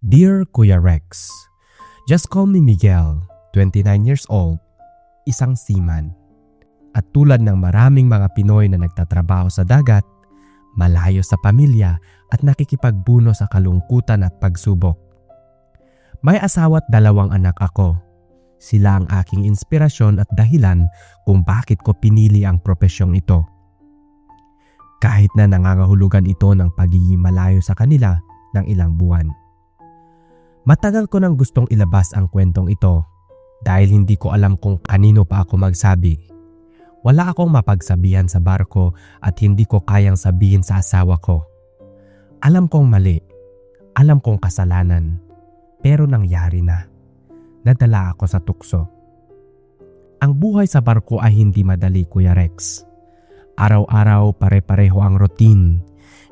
Dear Kuya Rex, Just call me Miguel, 29 years old, isang seaman. At tulad ng maraming mga Pinoy na nagtatrabaho sa dagat, malayo sa pamilya at nakikipagbuno sa kalungkutan at pagsubok. May asawa at dalawang anak ako. Sila ang aking inspirasyon at dahilan kung bakit ko pinili ang profesyong ito. Kahit na nangangahulugan ito ng pagiging malayo sa kanila ng ilang buwan. Matagal ko nang gustong ilabas ang kwentong ito dahil hindi ko alam kung kanino pa ako magsabi. Wala akong mapagsabihan sa barko at hindi ko kayang sabihin sa asawa ko. Alam kong mali. Alam kong kasalanan. Pero nangyari na. Nadala ako sa tukso. Ang buhay sa barko ay hindi madali, Kuya Rex. Araw-araw pare-pareho ang routine.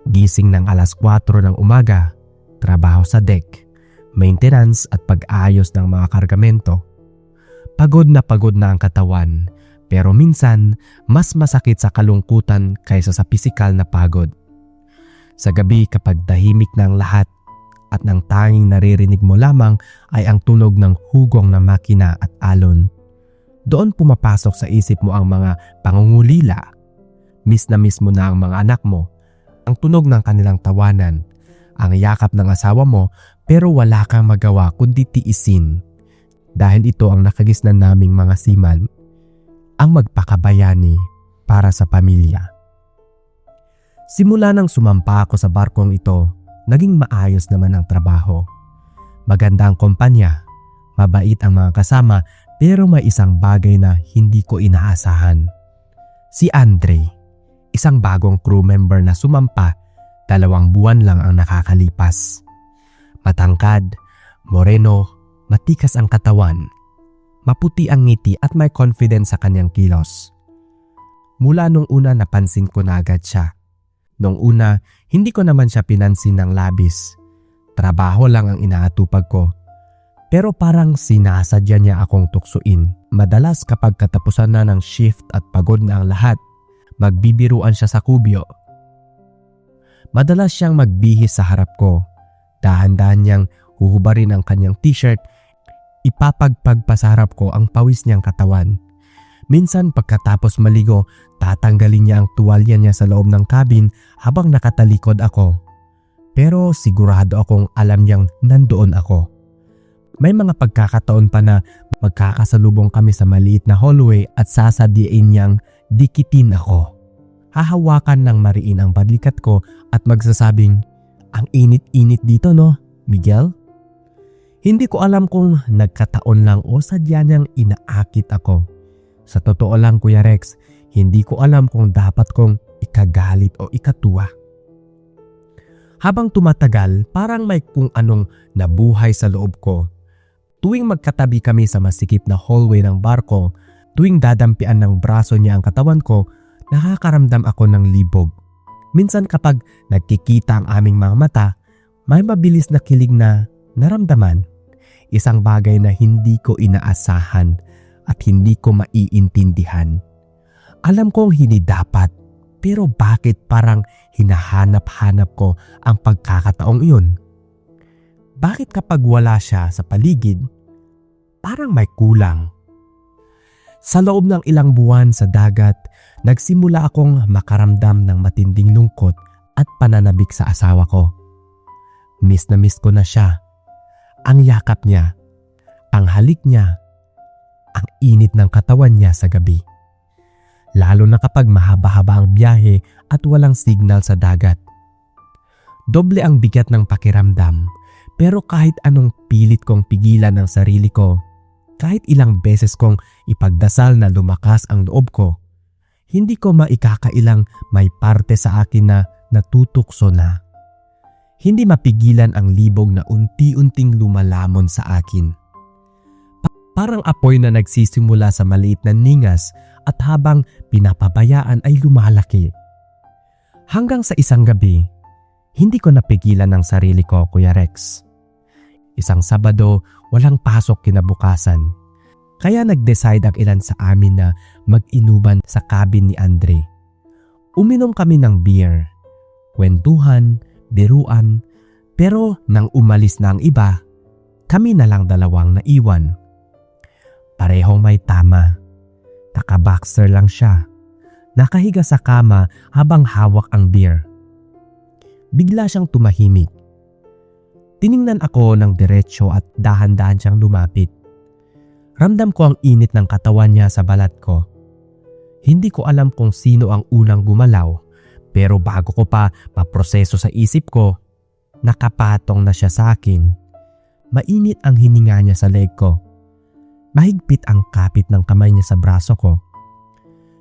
Gising ng alas 4 ng umaga, trabaho sa deck, maintenance at pag-ayos ng mga kargamento. Pagod na pagod na ang katawan, pero minsan mas masakit sa kalungkutan kaysa sa pisikal na pagod. Sa gabi kapag tahimik na ang lahat at nang tanging naririnig mo lamang ay ang tunog ng hugong na makina at alon. Doon pumapasok sa isip mo ang mga pangungulila. Miss na miss mo na ang mga anak mo, ang tunog ng kanilang tawanan, ang yakap ng asawa mo pero wala kang magawa kundi tiisin. Dahil ito ang nakagisnan naming mga siman, ang magpakabayani para sa pamilya. Simula nang sumampa ako sa barkong ito, naging maayos naman ang trabaho. Maganda ang kumpanya, mabait ang mga kasama pero may isang bagay na hindi ko inaasahan. Si Andre, isang bagong crew member na sumampa, dalawang buwan lang ang nakakalipas. Matangkad, moreno, matikas ang katawan, maputi ang ngiti at may confidence sa kanyang kilos. Mula nung una napansin ko na agad siya. Nung una, hindi ko naman siya pinansin ng labis. Trabaho lang ang inaatupag ko. Pero parang sinasadya niya akong tuksuin. Madalas kapag katapusan na ng shift at pagod na ang lahat, magbibiruan siya sa kubyo. Madalas siyang magbihis sa harap ko Dahan-dahan niyang huhubarin ang kanyang t-shirt, ipapagpag pa sa harap ko ang pawis niyang katawan. Minsan pagkatapos maligo, tatanggalin niya ang tuwalya niya sa loob ng cabin habang nakatalikod ako. Pero sigurado akong alam niyang nandoon ako. May mga pagkakataon pa na magkakasalubong kami sa maliit na hallway at sasadiin niyang dikitin ako. Hahawakan ng mariin ang balikat ko at magsasabing, ang init-init dito no, Miguel? Hindi ko alam kung nagkataon lang o sadya niyang inaakit ako. Sa totoo lang Kuya Rex, hindi ko alam kung dapat kong ikagalit o ikatuwa. Habang tumatagal, parang may kung anong nabuhay sa loob ko. Tuwing magkatabi kami sa masikip na hallway ng barko, tuwing dadampian ng braso niya ang katawan ko, nakakaramdam ako ng libog Minsan kapag nagkikita ang aming mga mata, may mabilis na kilig na naramdaman. Isang bagay na hindi ko inaasahan at hindi ko maiintindihan. Alam kong hindi dapat, pero bakit parang hinahanap-hanap ko ang pagkakataong iyon? Bakit kapag wala siya sa paligid, parang may kulang? Sa loob ng ilang buwan sa dagat, nagsimula akong makaramdam ng matinding lungkot at pananabik sa asawa ko. Miss na miss ko na siya. Ang yakap niya, ang halik niya, ang init ng katawan niya sa gabi. Lalo na kapag mahaba-haba ang biyahe at walang signal sa dagat. Doble ang bigat ng pakiramdam pero kahit anong pilit kong pigilan ng sarili ko, kahit ilang beses kong ipagdasal na lumakas ang loob ko, hindi ko maikakailang may parte sa akin na natutukso na. Hindi mapigilan ang libog na unti-unting lumalamon sa akin. Pa- parang apoy na nagsisimula sa maliit na ningas at habang pinapabayaan ay lumalaki. Hanggang sa isang gabi, hindi ko napigilan ang sarili ko, Kuya Rex. Isang Sabado, walang pasok kinabukasan. Kaya nag-decide ang ilan sa amin na mag-inuman sa cabin ni Andre. Uminom kami ng beer, kwentuhan, biruan, Pero nang umalis na ang iba, kami na lang dalawang naiwan. Parehong may tama. Nakaboxer lang siya. Nakahiga sa kama habang hawak ang beer. Bigla siyang tumahimik. Tiningnan ako ng diretsyo at dahan-dahan siyang lumapit. Ramdam ko ang init ng katawan niya sa balat ko. Hindi ko alam kung sino ang unang gumalaw pero bago ko pa maproseso sa isip ko, nakapatong na siya sa akin. Mainit ang hininga niya sa leg ko. Mahigpit ang kapit ng kamay niya sa braso ko.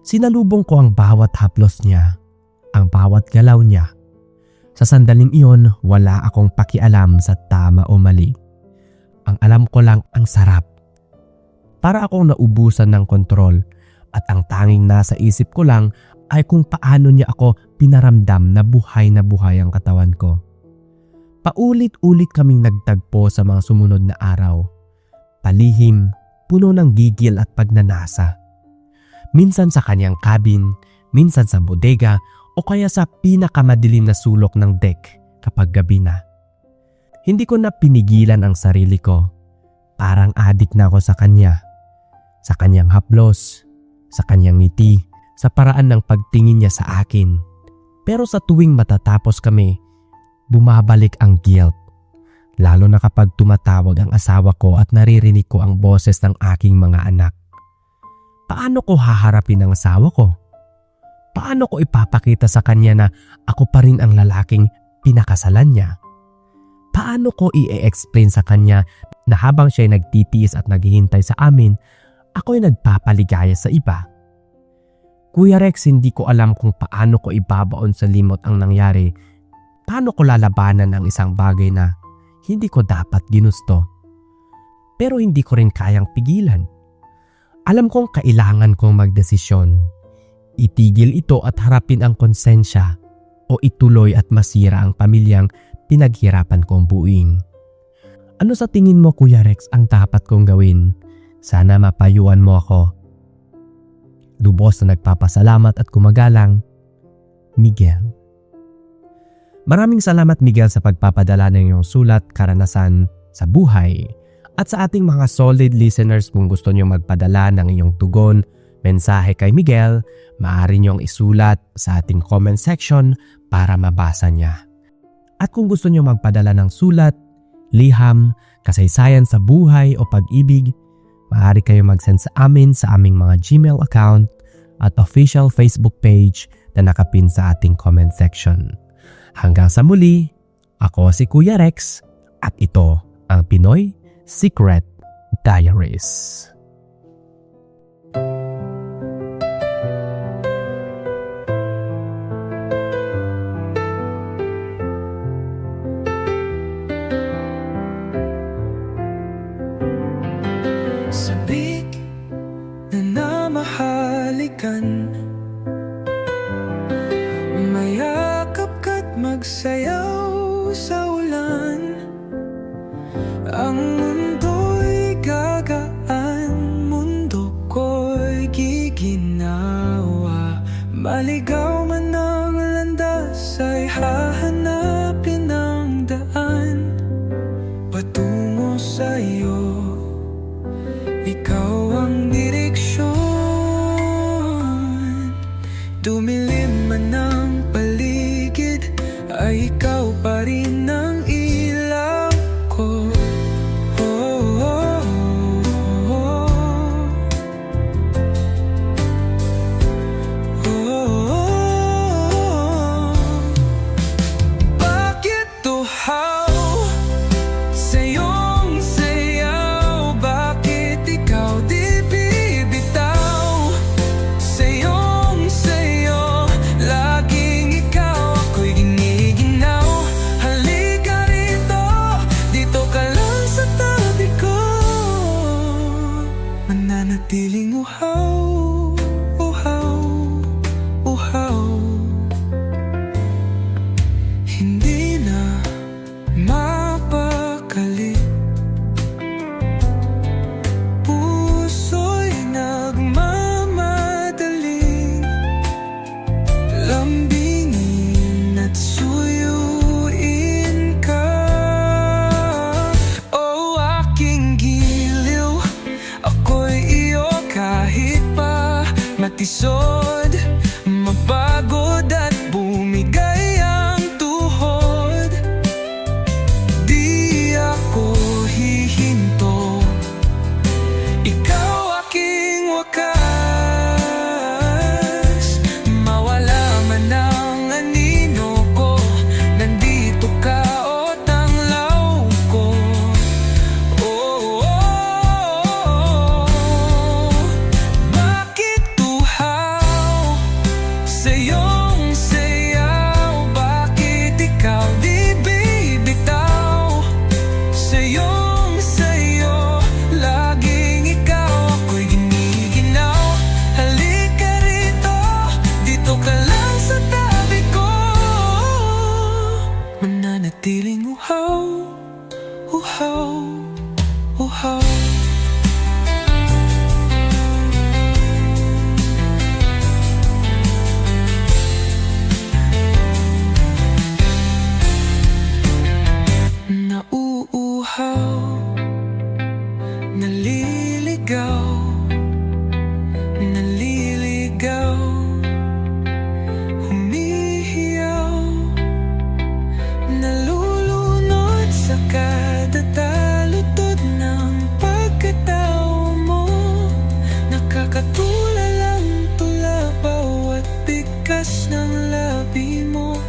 Sinalubong ko ang bawat haplos niya, ang bawat galaw niya. Sa sandaling iyon, wala akong pakialam sa tama o mali. Ang alam ko lang ang sarap. Para akong naubusan ng kontrol at ang tanging nasa isip ko lang ay kung paano niya ako pinaramdam na buhay na buhay ang katawan ko. Paulit-ulit kaming nagtagpo sa mga sumunod na araw. Palihim, puno ng gigil at pagnanasa. Minsan sa kanyang cabin, minsan sa bodega o kaya sa pinakamadilim na sulok ng deck kapag gabi na. Hindi ko na pinigilan ang sarili ko. Parang adik na ako sa kanya. Sa kanyang haplos, sa kanyang ngiti, sa paraan ng pagtingin niya sa akin. Pero sa tuwing matatapos kami, bumabalik ang guilt. Lalo na kapag tumatawag ang asawa ko at naririnig ko ang boses ng aking mga anak. Paano ko haharapin ang asawa ko? Paano ko ipapakita sa kanya na ako pa rin ang lalaking pinakasalan niya? Paano ko i-explain sa kanya na habang siya ay nagtitiis at naghihintay sa amin, ako ay nagpapaligaya sa iba? Kuya Rex, hindi ko alam kung paano ko ibabaon sa limot ang nangyari. Paano ko lalabanan ang isang bagay na hindi ko dapat ginusto. Pero hindi ko rin kayang pigilan. Alam kong kailangan kong magdesisyon. Itigil ito at harapin ang konsensya o ituloy at masira ang pamilyang pinaghirapan kong buuin. Ano sa tingin mo Kuya Rex ang dapat kong gawin? Sana mapayuan mo ako. Lubos na nagpapasalamat at kumagalang, Miguel. Maraming salamat Miguel sa pagpapadala ng iyong sulat, karanasan sa buhay. At sa ating mga solid listeners kung gusto niyo magpadala ng iyong tugon, mensahe kay Miguel, maaari niyong isulat sa ating comment section para mabasa niya. At kung gusto niyo magpadala ng sulat, liham, kasaysayan sa buhay o pag-ibig, maaari kayo mag-send sa amin sa aming mga Gmail account at official Facebook page na nakapin sa ating comment section. Hanggang sa muli, ako si Kuya Rex at ito ang Pinoy Secret Diaries. Ay ikaw pa rin na tisod Mabago Naliligaw Naliligaw. Humihiyaw Nalulunod sa kada talutod ng pagkatao mo. Nakakatulala ang tula bawat bigkas ng labi mo.